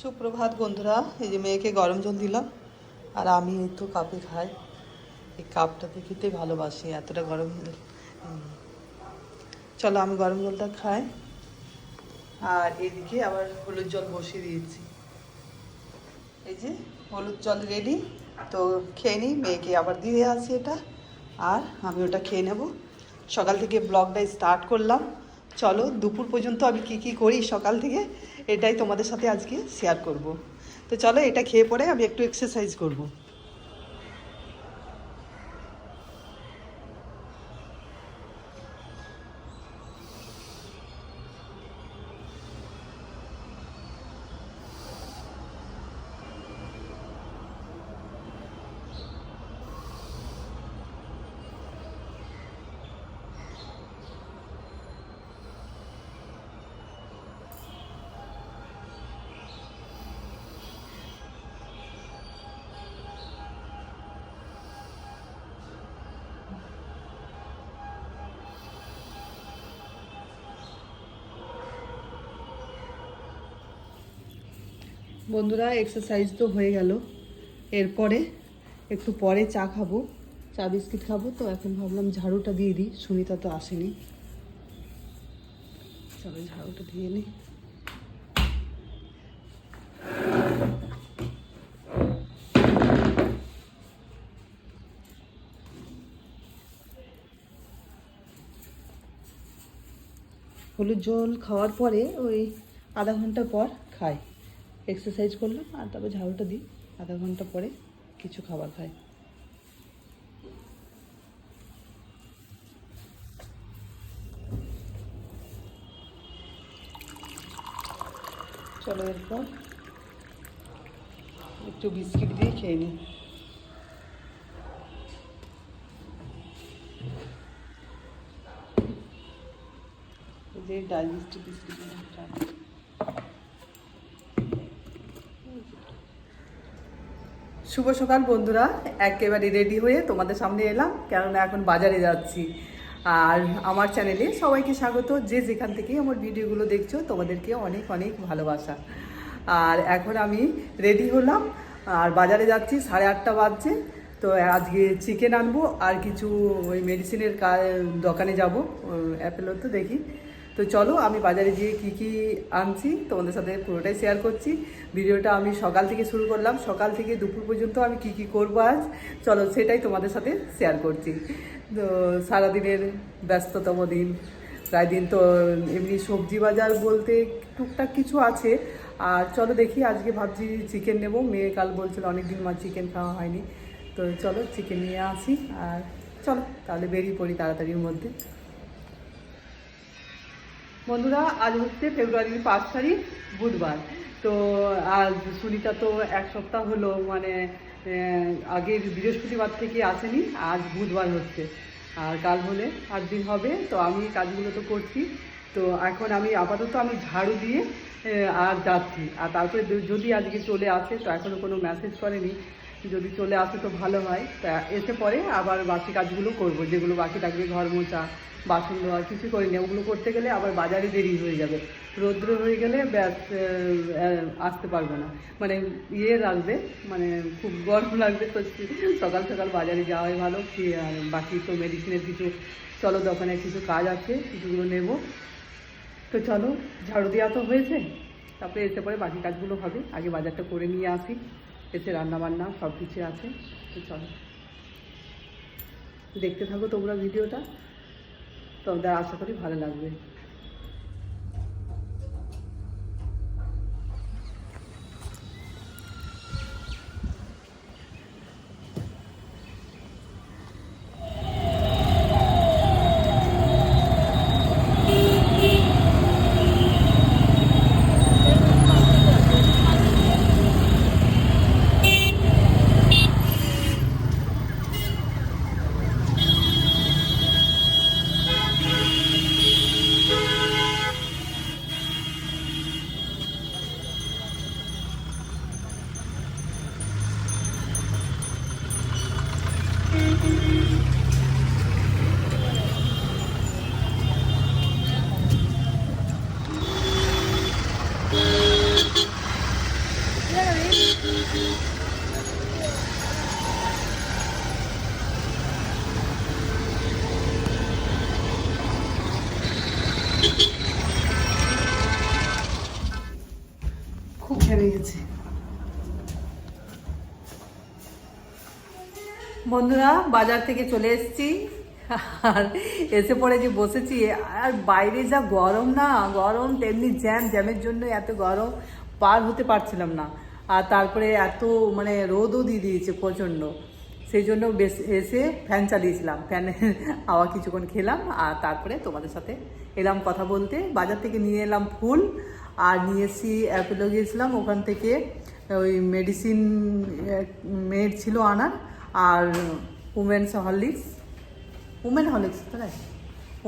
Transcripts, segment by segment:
সুপ্রভাত বন্ধুরা, এই যে মেয়েকে গরম জল দিলাম, আর আমি এই তো কাপে খাই। এই কাপটাতে খেতে ভালোবাসি, এতটা গরম চলো আমি গরম জলটা খাই, আর এদিকে আবার হলুদ জল বসিয়ে দিয়েছি। এই যে হলুদ জল রেডি তো খেয়ে নিই, মেয়েকে আবার দিয়ে আসি এটা, আর আমি ওটা খেয়ে নেব। সকাল থেকে ব্লগটা স্টার্ট করলাম। চলো, দুপুর পর্যন্ত আমি কি কি করি সকাল থেকে? এটাই তোমাদের সাথে আজকে শেয়ার করব। তো চলো এটা খেয়ে পরে আমি একটু এক্সারসাইজ করব। বন্ধুরা এক্সারসাইজ তো হয়ে গেল। এরপরে একটু পরে চা খাব, চা বিস্কিট খাব। তো এখন ভাবলাম ঝাড়ুটা দিয়ে দিই, সুনিতা তো আসেনি। চলো ঝাড়ুটা দিয়ে নিই হলুদ জল খাওয়ার পরে ওই আধা ঘণ্টা পর খাই। এক্সারসাইজ করলাম, আর তারপর ঝাড়ুটা দিই। আধা ঘণ্টা পরে কিছু খাবার খাই। চলো এরপর একটু বিস্কিট দিয়ে খেয়ে নিই। যে ডাইজেস্টিভ বিস্কিট। শুভ সকাল বন্ধুরা, একেবারে রেডি হয়ে তোমাদের সামনে এলাম, কেননা এখন বাজারে যাচ্ছি। আর আমার চ্যানেলে সবাইকে স্বাগত। যে যেখান থেকে আমার ভিডিওগুলো দেখছ, তোমাদেরকে অনেক অনেক ভালোবাসা। আর এখন আমি রেডি হলাম, আর বাজারে যাচ্ছি, সাড়ে আটটা বাজছে। তো আজকে চিকেন আনব, আর কিছু ওই মেডিসিনের দোকানে যাব। অ্যাপেলো তো দেখি। তো চলো, আমি বাজারে গিয়ে কি কি আনছি, তোমাদের সাথে পুরোটাই শেয়ার করছি। ভিডিওটা আমি সকাল থেকে শুরু করলাম। সকাল থেকে দুপুর পর্যন্ত আমি কি কি করব আজ, চলো সেটাই তোমাদের সাথে শেয়ার করছি। তো সারাদিনের ব্যস্ততম দিন, প্রায় দিন তো এমনি সবজি বাজার বলতে টুকটাক কিছু আছে। আর চলো দেখি, আজকে ভাবছি চিকেন নেব। মেয়ে কাল বলছিল অনেকদিন মা চিকেন খাওয়া হয়নি। তো চলো চিকেন নিয়ে আসি, আর চলো তাহলে বেরিয়ে পড়ি তাড়াতাড়ির মধ্যে। বন্ধুরা, আজ হচ্ছে ফেব্রুয়ারির পাঁচ তারিখ, বুধবার। তো আজ সুনিতা তো এক সপ্তাহ হলো মানে আগের বৃহস্পতিবার থেকে আসেনি, আজ বুধবার হচ্ছে। আর কাল হলে আট দিন হবে, তো আমি কাজগুলো তো করছি। তো এখন আমি আপাতত আমি ঝাড়ু দিয়ে আর যাচ্ছি। আর তারপরে যদি আজকে চলে আসে, তো এখনও কোনো মেসেজ করেনি। যদি চলে আসে তো ভালো হয়। তা এসে পরে আবার বাকি কাজগুলো করব, যেগুলো বাকি থাকবে, ঘর মোছা, বাসন ধোয়া, কিছু করি না ওগুলো করতে গেলে আবার বাজারে দেরি হয়ে যাবে। রৌদ্র হয়ে গেলে ব্যাস আসতে পারব না। মানে ইয়ে লাগবে মানে খুব গরম লাগবে তো সকাল সকাল বাজারে যাওয়াই ভালো। কি, আর বাকি তো মেডিসিনের কিছু, চলো দোকানে কিছু কাজ আছে, কিছুগুলো নেব। তো চলো, ঝাড়ু দেওয়া তো হয়েছে। তারপরে এসে পরে বাকি কাজগুলো হবে। আগে বাজারটা করে নিয়ে আসি। এসে রান্না বান্না সব কিছু আছে। তো চলো। দেখতে থাকো তোমরা ভিডিওটা। তোমাদের আশা করি ভালো লাগবে। বন্ধুরা, বাজার থেকে চলে এসেছি। আর এসে পরে যে বসেছি, আর বাইরে যা গরম না, গরম তেমনি জ্যাম, জ্যামের জন্য এত গরম পার হতে পারছিলাম না। আর তারপরে এত মানে রোদও দিয়ে দিয়েছে প্রচণ্ড। সেই জন্য বেশ এসে ফ্যান চালিয়েছিলাম। ফ্যানে হাওয়া কিছুক্ষণ খেলাম, আর তারপরে তোমাদের সাথে এলাম কথা বলতে। বাজার থেকে নিয়ে এলাম ফুল, আর নিয়ে এসেছি অ্যাপেলো গিয়েছিলাম ওখান থেকে ওই মেডিসিন মেড ছিল আনার। আর উমেন্স হরলিক্স উমেন হরলিক্স তো না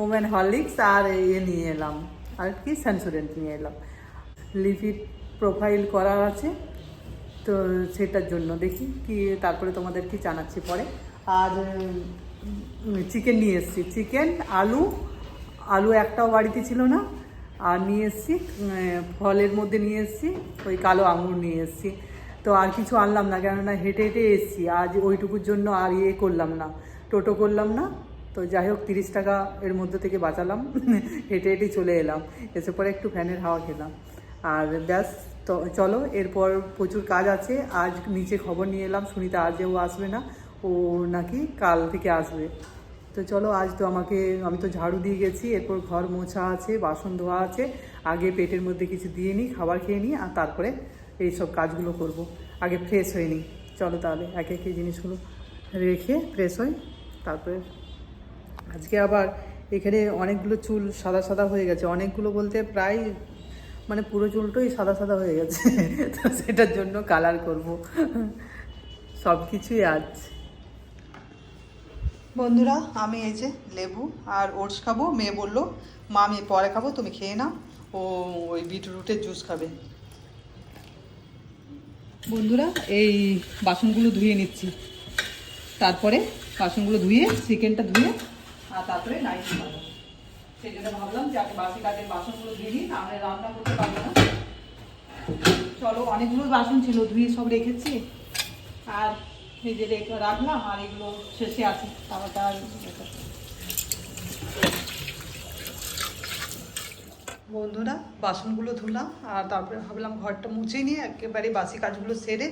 উমেন হরলিক্স আর ইয়ে নিয়ে এলাম। আর কি সেন্সুরেন্ট নিয়ে এলাম। লিপিড প্রোফাইল করার আছে, তো সেটার জন্য দেখি কি তারপরে তোমাদের কি জানাচ্ছি পরে। আর চিকেন নিয়ে এসেছি। চিকেন আলু আলু একটাও বাড়িতে ছিল না। আর নিয়ে এসেছি ফলের মধ্যে নিয়ে এসেছি, ওই কালো আঙুর নিয়ে এসেছি। তো আর কিছু আনলাম না, কেননা হেঁটে হেঁটে এসেছি। আজ ওইটুকুর জন্য আর ইয়ে করলাম না, টোটো করলাম না। তো যাই হোক, তিরিশ টাকা এর মধ্যে থেকে বাঁচালাম, হেঁটে হেঁটে চলে এলাম। এসে পরে একটু ফ্যানের হাওয়া খেলাম। আর ব্যাস, তো চলো, এরপর প্রচুর কাজ আছে। আজ নিচে খবর নিয়ে এলাম, সুনিতা আজও আসবে না, ও নাকি কাল থেকে আসবে। তো চলো, আজ তো আমাকে, আমি তো ঝাড়ু দিয়ে গেছি, এরপর ঘর মোছা আছে, বাসন ধোয়া আছে, আগে পেটের মধ্যে কিছু দিয়ে নিই, খাবার খেয়ে নিই, আর তারপরে এই সব কাজগুলো করব। আগে ফ্রেশ হয়ে নিই। চলো তাহলে একে একে জিনিসগুলো রেখে ফ্রেশ হই। তারপরে আজকে আবার এখানে অনেকগুলো চুল সাদা সাদা হয়ে গেছে। অনেকগুলো বলতে প্রায় মানে পুরো চুলটাই সাদা সাদা হয়ে গেছে। তো সেটার জন্য কালার করব। সব কিছুই আজ। বন্ধুরা, আমি এই যে লেবু আর ওটস খাব। মেয়ে বলল, মা, আমি পরে খাব, তুমি খেয়ে নাও। ও ওই বিটরুটের জুস খাবে। বন্ধুরা, এই বাসনগুলো ধুয়ে নিচ্ছি। তারপরে বাসনগুলো ধুয়ে, চিকেনটা ধুয়ে, আর তারপরে নাইট খাব। সেই জন্য ভাবলাম যে আমি বাসি কাজের বাসনগুলো ধুয়ে নিই, নাহলে রান্না করতে পারব না। চলো, অনেকগুলো বাসন ছিল, ধুয়ে সব রেখেছি। আর এই যে রেখে রাখলাম, আর এগুলো শেষে আছে। আর বন্ধুরা, বাসনগুলো ধুলাম, আর তারপরে ভাবলাম ঘরটা মুছে নিয়ে একেবারে বাসি কাজগুলো সেরে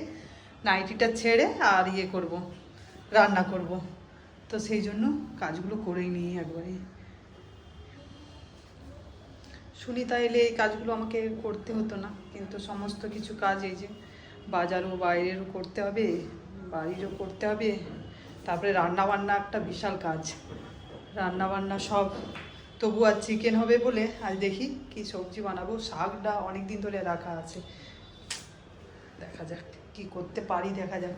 নাইটিটা ছেড়ে আর ইয়ে করব, রান্না করব। তো সেই জন্য কাজগুলো করেই নিই একবারে। সুনিতা এলে এই কাজগুলো আমাকে করতে হতো না, কিন্তু সমস্ত কিছু কাজ এই যে বাজারও, বাইরেরও করতে হবে, বাড়িরও করতে হবে, তারপরে রান্না বান্না একটা বিশাল কাজ। রান্না বান্না সব তবু আর চিকেন হবে বলে আজ দেখি কি সবজি বানাবো। শাকটা অনেক দিন ধরে রাখা আছে। দেখা যাক কি করতে পারি, দেখা যাক।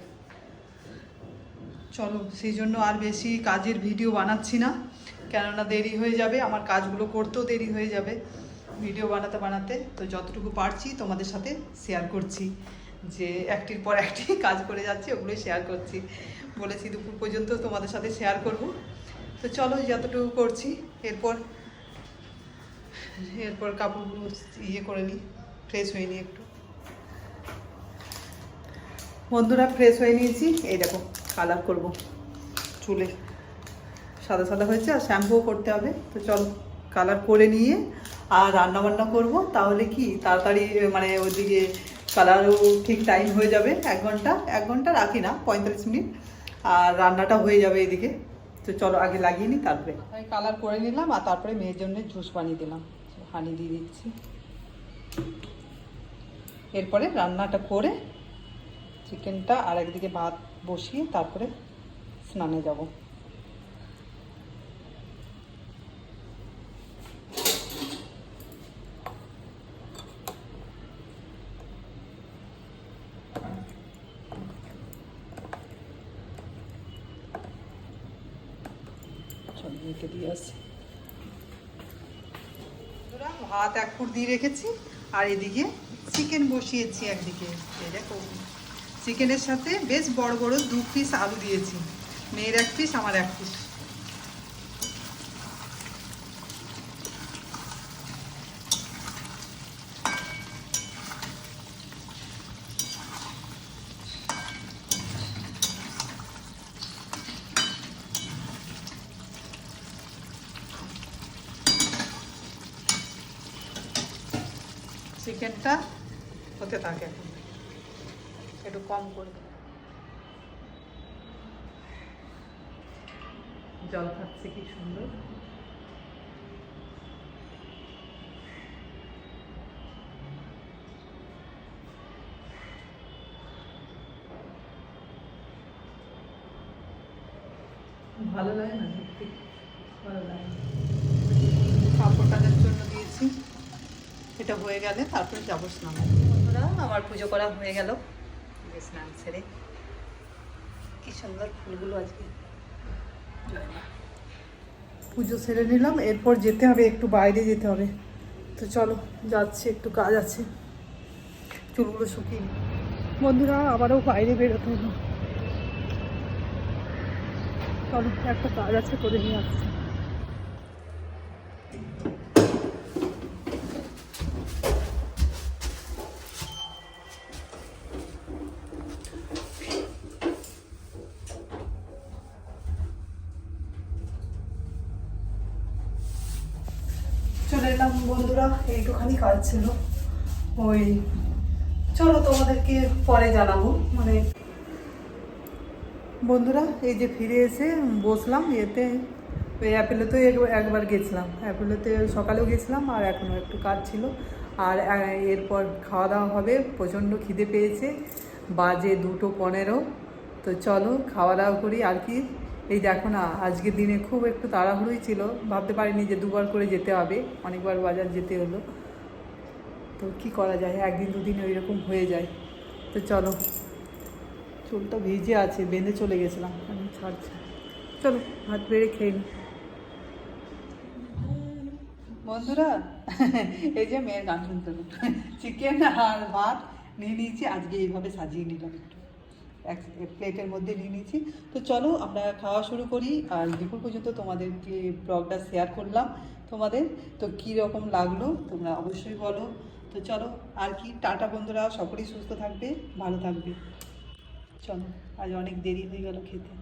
চলো, সেই জন্য আর বেশি কাজের ভিডিও বানাচ্ছি না। কেননা দেরি হয়ে যাবে, আমার কাজগুলো করতেও দেরি হয়ে যাবে ভিডিও বানাতে বানাতে। তো যতটুকু পারছি তোমাদের সাথে শেয়ার করছি। যে একটির পর একটি কাজ করে যাচ্ছি, ওগুলোই শেয়ার করছি। বলেছি দুপুর পর্যন্ত তোমাদের সাথে শেয়ার করব। তো চলো, যতটুকু করছি এরপর এরপর কাপড়গুলো ইয়ে করে নিই ফ্রেশ হয়ে নিই একটু। বন্ধুরা ফ্রেশ হয়ে নিয়েছি। এই দেখো কালার করব চুলে। সাদা সাদা হয়েছে, আর শ্যাম্পুও করতে হবে। তো চল কালার করে নিয়ে আর রান্না বান্না করব। তাহলে কি, তাড়াতাড়ি মানে ওইদিকে কালারও ঠিক টাইম হয়ে যাবে, এক ঘণ্টা। এক ঘণ্টা রাখি না, পঁয়তাল্লিশ মিনিট। আর রান্নাটা হয়ে যাবে এদিকে। তো চলো আগে লাগিয়ে নিই তারপরে। কালার করে নিলাম আর তারপরে মেয়ের জন্য জুস বানিয়ে দিলাম। হানি দিয়ে দিচ্ছি। এরপরে রান্নাটা করে চিকেনটা আর একদিকে ভাত বসিয়ে তারপরে স্নানে যাব চল মেয়েকে দিয়ে আসি বন্ধুরা, ভাত এক ফুট দিয়ে রেখেছি, আর এদিকে চিকেন বসিয়েছি একদিকে। দেখো চিকেনের সাথে বেশ বড় বড় দু পিস আলু দিয়েছি। মেয়ের এক পিস আমার এক পিস চিকেনটা হতে থাকে একটু কম করে জল খাচ্ছে কি সুন্দর। ভালো লাগে না ভালো লাগে কাপড় কাচার জন্য দিয়েছি এটা হয়ে গেলে তারপরে যাব স্নানে। বন্ধুরা আমার পুজো করা হয়ে গেল। স্নান সেরে। কি সুন্দর ফুলগুলো আজকে। পুজো সেরে নিলাম এরপর যেতে হবে একটু বাইরে যেতে হবে। তো চলো যাচ্ছি একটু কাজ আছে। চুলগুলো শুকিয়ে বন্ধুরা আবারও বাইরে বেরোতে হলো চলো একটা কাজ আছে করে নিয়ে আসছি চলে এলাম বন্ধুরা, একটুখানি কাজ ছিল। ওই, চলো তোমাদেরকে পরে জানাব মানে বন্ধুরা, এই যে ফিরে এসে বসলাম, এতে ওই অ্যাপেলেতে একবার গেছিলাম। অ্যাপেলেতে সকালেও গেছিলাম, আর এখনও একটু কাজ ছিল। আর এরপর খাওয়া দাওয়া হবে, প্রচণ্ড খিদে পেয়েছে, বাজে দুটো পনেরো। তো চলো, খাওয়া দাওয়া করি, আর কি? এই দেখো না, আজকের দিনে খুব একটু তাড়াহুড়োই ছিল। ভাবতে পারিনি যে দুবার করে যেতে হবে। অনেকবার বাজার যেতে হলো। তো কি করা যায়? একদিন দুদিন ওই রকম হয়ে যায়। তো চলো, চুলটা ভিজে আছে, বেঁধে চলে গেছিলাম। আমি ছাড়ছি। চলো, হাত বেড়ে খেয়ে নি। বন্ধুরা, এই যে মেয়ের গান শুনতে চিকেন আর ভাত নিয়ে নিয়েছি, আজকে এইভাবে সাজিয়ে নিলাম একটু। এক প্লেটের মধ্যে নিয়ে নিয়েছি। তো চলো আমরা খাওয়া শুরু করি। আর দুপুর পর্যন্ত তোমাদেরকে ব্লগটা শেয়ার করলাম তোমাদের। তো কী রকম লাগল তোমরা অবশ্যই বলো। তো চলো, আর কি, টাটা বন্ধুরা, সকলেই সুস্থ থাকবে, ভালো থাকবে। চলো, আজ অনেক দেরি হয়ে গেল খেতে।